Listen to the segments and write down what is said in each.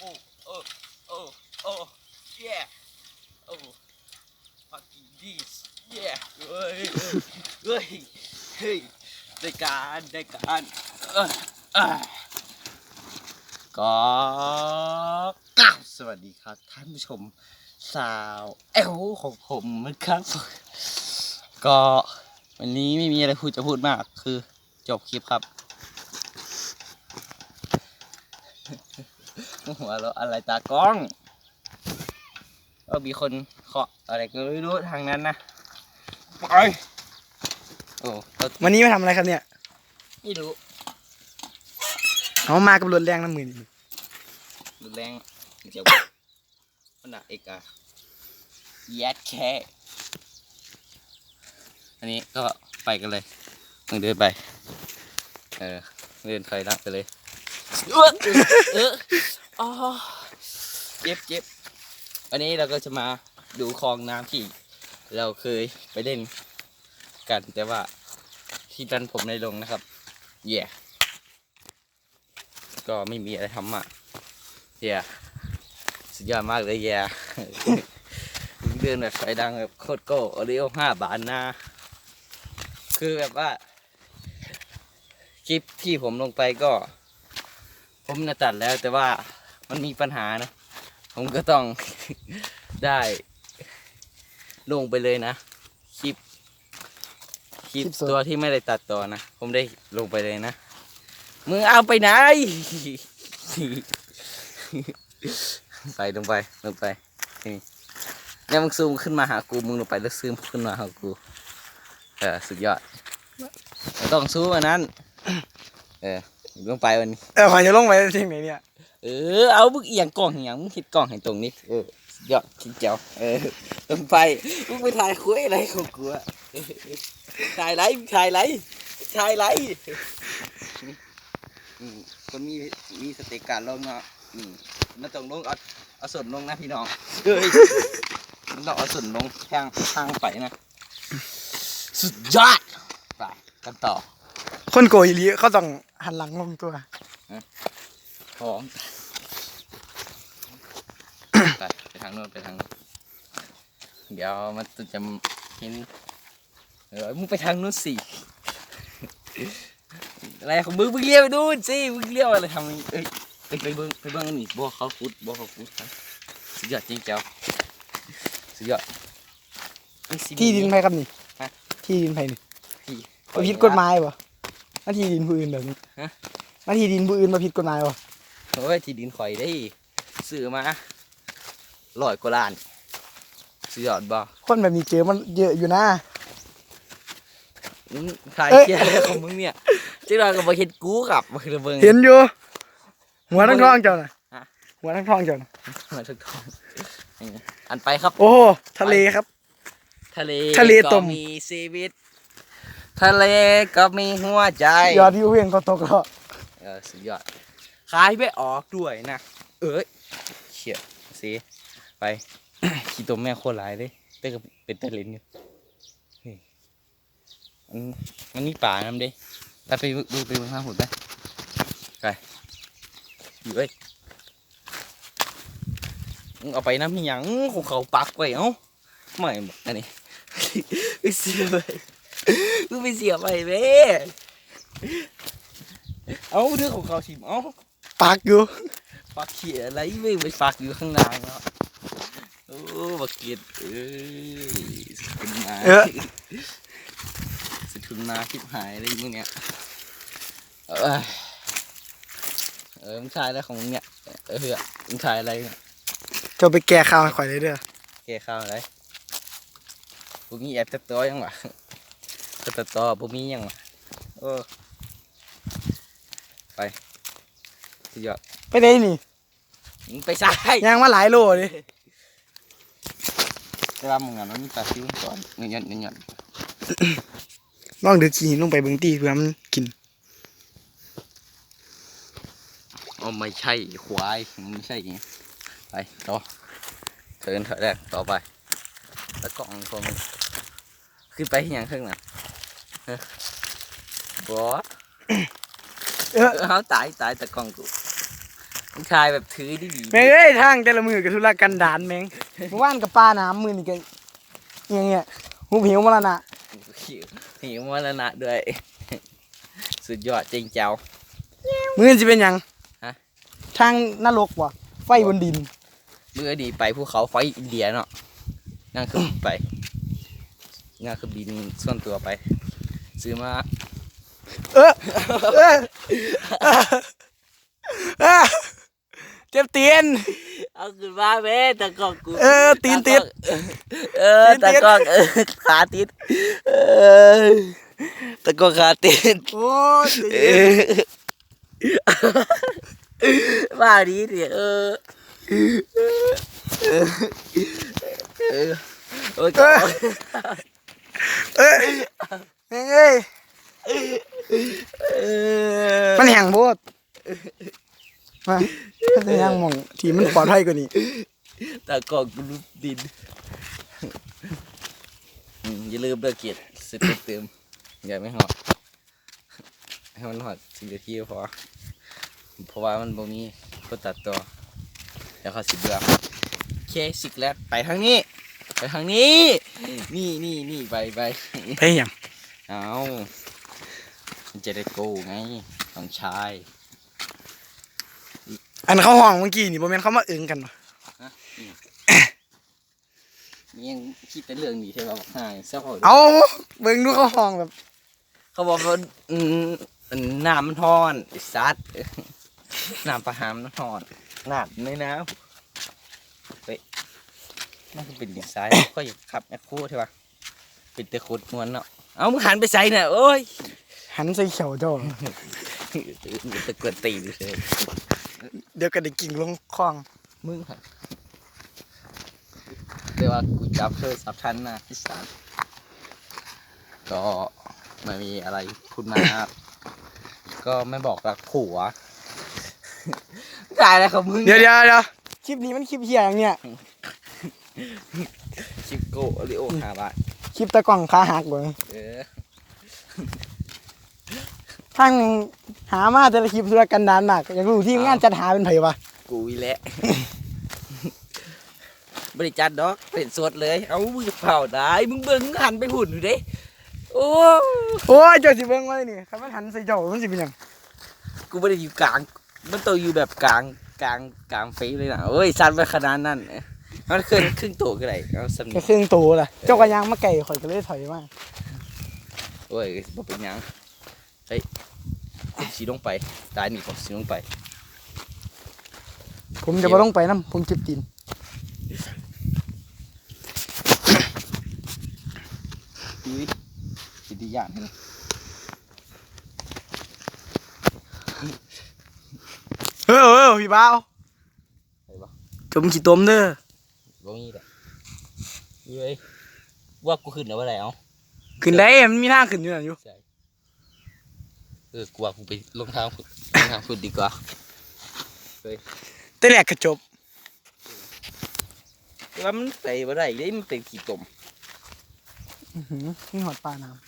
โอ้โอ้โอ้โอ้ yeah โอ้ fucking this yeah เฮ้ยเฮ้ยเฮ้ยได้การได้การเอ้ยเอ้ยก็กราบสวัสดีครับ ท่านผู้ชมสาวเอลของผมนะครับก็วันนี้ไม่มีอะไรพูดจะพูดมากคือจบคลิปครับ หัวเราะอะไรตากล้องก็มีคนเคาะอะไรก็ไม่รู้ทางนั้นนะไปโอ้รถวันนี้มาทำอะไรครับเนี่ยไม่รู้เอามากับรถแรงน้ำมือนี่รุนแรงเดี๋ยวมันหนักเอกอะแยดแค่อันนี้ก็ไปกันเลยมึงเดินไป เออเดินถอยหลังไปเลยเออเออ อ๋อเจ็บเจ็บวันนี้เราก็จะมาดูคลองน้ำที่ เราเคยไปเล่นกัน แต่ว่าที่ดันผมในลงนะครับเย่ก็ไม่มีอะไรทำอะเย่สุดยอดมากเลยเย่เดินแบบไฟดังแบบโคตรโก้โอริโอห้าบาทนะคือแบบว่า คลิปที่ผมลงไปก็ ผมน่ะตัดแล้วแต่ว่า มันมีปัญหานะ ผมก็ต้อง ได้ ลงไปเลยนะ คลิป คลิปตัวที่ไม่ได้ตัดต่อนะ ผมได้ลงไปเลยนะ มึงเอาไปไหน ไปลงไปลงไปนี่เนี่ยมึงซูมขึ้นมาหากู มึงลงไปแล้วซูมขึ้นมาหากู เออ สุดยอดไม่ต้องซูมอันนั้น เออลงไปวันนี้ เออขอจะลงไปที่ไหนเนี่ย เออเอามึงเอียงกล้องอย่างมึงคิดกล้องให้ตรงนี้เออสุดยอดคิดเจ้าเออลงไปมึงไปถ่ายคุยอะไรของกูอะเออถ่ายไรถ่ายไรถ่ายไรอืมคนมีมีสติการลงเนาะอืมมันต้องลงเอาเอาส่วนลงนะพี่น้องเอ้ยมันต้องเอาส่วนลงทางทางไปนะสุดยอดไปกันต่อ คนโกยอีหลีเขาต้องหันหลังลงตัว ของไปไปทางโน้นไปทางโน้นเดี๋ยวมันจะเห็นเออมึงไปทางโน้นสิอะไรของมึงมึงเลี้ยวไปดูนสิมึงเลี้ยวอะไรทำไมเอ้ยไปไปเบิ้งไปเบิ้งอันนี่บ่อเขาฟุดบ่อเขาฟุดครับสุดยอดจริงเจ้าสุดยอดนี่สิที่ดินไผครับนี่ฮะที่ดินไผนี่ที่มาผิดกฎหมายบ่มาที่ดินผู้อื่นแบบนี้ฮะมาที่ดินผู้อื่นมาผิดกฎหมายบ่ โอ้ยที่ดินข่อยได้ซื้อมาร้อยกว่าล้านสุดยอดบ่คนแบบนี้เจอมันเยอะอยู่นะมึงถ่ายเอ้ยเกียอะไรของมึงเนี่ยจังเราก็บ่เห็นกูกับมาคือเบิ่งเห็นอยู่ หัวทั้งท้องเจ้าน่ะฮะหัวทั้งท้องเจ้าน่ะมาทุกทองนี่อันไปครับ โอ้โหทะเลครับ ทะเลทะเลต้มก็มีชีวิต ทะเลก็มีหัวใจ ยอดวิวเวียงก็ตกแล้วเออสุดยอด ขายไม่ออกด้วยนะ เอ้ยเชี่ยสิไป ขี่ตัวแม่โคตรหลายเลยแต่ก็เป็นตะลินอยู่มันมันนี่ป่าน้ำเด้ไปไปดูไปดูข้างหุ่นไปไปอยู่เอ้ยเอาไปน้ำมีหยังของเขาปักไว้เอ้าไม่อันนี้ไปเสียไปไปเสียไปเว้เอาเรื่องของเขาชิมเอา ปากอยู่ปักเขียอะไรไม่ไปปักอยู่ข้างหน้าเนาะโอ้บักเกียดเอ้ยสกุลนาเออสกุลนาคิดหายอะไรมึงเนี่ยเออเออมึงชายอะไรของมึงเนี่ยเออเฮ้ยมึงชายอะไรเนี่ยเจ้าไปแก้ข่าวให้ข่อยเลยเด้อแกข้าวอะไรพวกนี้แอบตัดต่อยังวะตัดต่อพวกนี้ยังวะเออไป สุดยอดไปไหนนี่มึงไปซ้ายยางมาหลายโลดิแต่ว่ามึงอะมันมีปลาซิวก่อนเงินเงินเงินเงินลองเดือขี้ลงไปเบิ่งตีเพื่อมันกินอ๋อไม่ใช่ควายมันไม่ใช่อย่างงี้ไปต่อเชิญเถอะแรกต่อไปแล้วกล่องพวกมึงขึ้นไปที่ยังเครื่องน่ะเฮ้ยบอส เออเขาตายตายแต่กล่องกูมึงชายแบบถือดีดีแม่งเอ้ยทางแต่ละมือกับธุระกันดานแม่งเมื่อวานกับปลาน้ำมือนี่ก็เงี้ยเงี้ยหูหิวมาแล้วนะหิวหิวมาแล้วนะด้วย สุดยอดจริงเจ้ามือจะเป็นหยังฮะทางนรกวะไฟบนดินเมื่อดีไปภูเขาไฟอินเดียเนาะนั่งเครื่องบินไปนั่งเครื่องบินส่วนตัวไป ซื้อมา เออเออเออเจ็บเตียนเอาขึ้นมาเว้ตะกอกกูเออตีนติด เออตีนติตะดกอกเออขาติดเออตะกอกขาติดโอ้ยเออว่าดีดิเออเออโอ้ยก็เอ้ยแม่งเอ้ยเออ มันแห้งโพดมามันจะยังหมองที่มันปลอดภัยกว่านี้ตะกอกกูรุดดินอืมอย่าลืมเลิกเกียรติสเต็ปเติมอย่าไม่หอดให้มันหอดสิบนาทีก็พอเพราะว่ามันบ่มีคนตัดต่อเดี๋ยวเขาสิเบื่อโอเคสิกแล้วไปทางนี้ ไปทางนี้ นี่นี่นี่ไปไป ไปหยังเอา มันจะได้โกไงต้องชายอันเขาห้องเมื่อกี้นี่บ่แม่นเขามาเอิงกันปะนี่ยังคิดแต่เรื่องนี้ใช่ป่ะบอกให้เศร้าเอาเบิ่งดูเขาห้องแบบ เขาบอกว่าอืมน้ำมันทอนไอ้ซัดน้ำประหามมันทอนน้ำในน้ำเฮ้ยมันก็เป็นดีไซน์ก็อยากขับแอคโคใช่ป่ะเป็นตะขุดมวนเนาะเอามึงหันไปใส่น่ะโอ้ย หันใส่เขียวเจ้าตะกวนตีนเลยเดี๋ยวก็ได้กิ่งลงคลองมึงค่ะเรียกว่ากูจับเธอสับทันนะที่สามก็ไม่มีอะไรพูดมากก็ไม่บอกรักผัวได้แล้วครับมึงเดี๋ยวเดี๋ยวเดี๋ยวคลิปนี้มันคลิปเฮียอย่างเนี้ยชิปโกโอริโอห้าบาทคลิปตะกล่องขาหักเบิ่งเออ ทางหามาแต่ละคลิปธุรกันดานมากอยากรู้ที่งานจัดหาเป็นไผวะกูอีแหละ บริจาคดอกเป็นสดเลย เอามึงจะเผาได้ มึงเบิ่งหันไปหุ่นอยู่เด้ โอ้โอ้ยเจ้าสิเบิ่งไว้นี่คันมันหันใส่เจ้ามันสิเป็นหยังกูไม่ได้อยู่กลาง มันตัวอยู่แบบกลางกลางกลางเฟซเลยนะเอ้ยสั้นไปขนาดนั้นเอ้ยมันเคยครึ่งตัวก็ได้เอาสำก็เนียงครึ่งตัวล่ะเจ้าก็ยางมาไก่ข่อยก็เลยถอยมาโอ้ยบ่เป็นหยังเฮ้ยผม สีลงไปตายนี่ผมสีลงไป ผมจะบ่ต้องไปนํผมเจ็บตีนอุ้ยสิดีอย่างนี้เออเออพี่บ่าวไปบ่จมขี้ต้มเด้อบ่มีแหละเฮ้ยว่ากูขึ้นแล้วว่าแล้วขึ้นได้มันมีทางขึ้นอยู่นั่นอยู่ใช่ เออกูว่ากูไปลงทางฝึกลงทางฝึกดีกว่าแต่แรกก็จบแต่ว่ามันไปบ่ได้เลยมันเป็นขี้ตมอื้อหือนี่หอดปลาน้ำ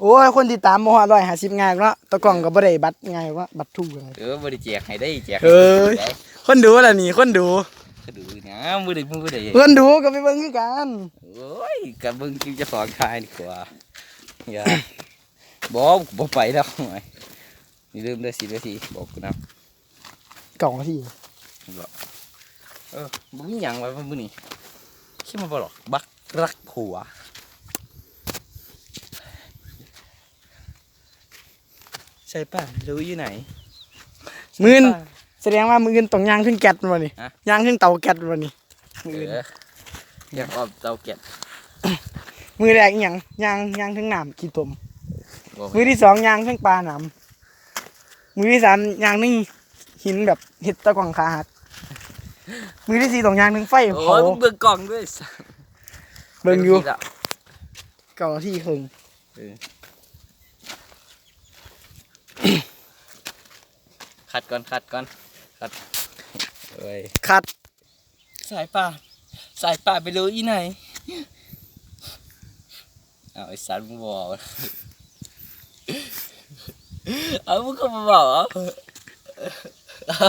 โอ้ย คนติดตามบ่ฮอด150ง่ายเนาะตะกล่องก็บ่ได้บัตรง่ายว่าบัตรทูอะไรเออบ่ได้แจกให้ได้แจกเอ้ยได้คนดูล่ะนี่คนดูก็ดูนะบ่ได้บ่ได้คนดูก็ไปเบิ่งคือกัน โอ้ยกับเบิ่งคลิปเจะสอนคายดีกว่า อย่าบอกกูบ่ไปแล้วไอ้นี่ลืมเด้อสิเด้อสิบอกกูนะกล่องที่บอกเออบ่มีหยังไว้มื้อนี้คิดมาบ่หรอกบักรักผัวใช่ป่ะรู้อยู่ไหนมื้อนแสดงว่ามื้อนต้องย่างขึ้นแก๊สมันบ่นี่ฮะย่างขึ้นเตาแก๊สมันบ่นี่มื้อเออื่นออยากออกเตาแก๊ส มื้อแรกอีหยังย่างย่างทั้งน้ำขี้ต้มบอกมื้อที่สองย่างทั้งปลาน้ำมื้อที่สามย่างทั้งหินแบบเห็ดตะกว่างขาหักมื้อที่สี่ต้องย่างทั้งไฟโอ้เผายมึงเบิ่งกล่องด้วยสัสเบิ่งอยู่ป็นที่ละเก่าที่ครึ่งคัดก่อนคัดก่อนคัดเอ้ย คัด สายป่า สายป่าไปรู้อีไหน เอาไอ้สันมึงบอกเอามึงก็มาบอกเอาเอา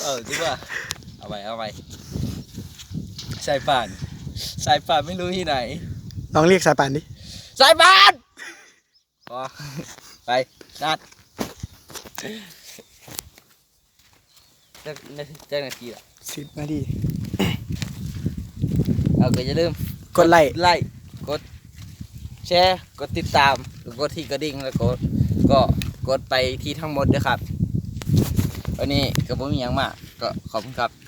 เอาจริงป่ะเอาไปเอาไปสายป่าน สายป่านไม่รู้ที่ไหนลองเรียกสายป่านดิสายป่านพอไปนัดเจ้าเจ้าหน้าที่ละสิบนาทีเอาก็อย่าลืม กดไลค์ไลค์กดแชร์กดติดตามหรือกดที่กระดิ่งแล้วกดก็กดไปที่ทั้งหมดด้วยครับ วันนี้ก็บ่มีอยังมากก็ขอบคุณครับ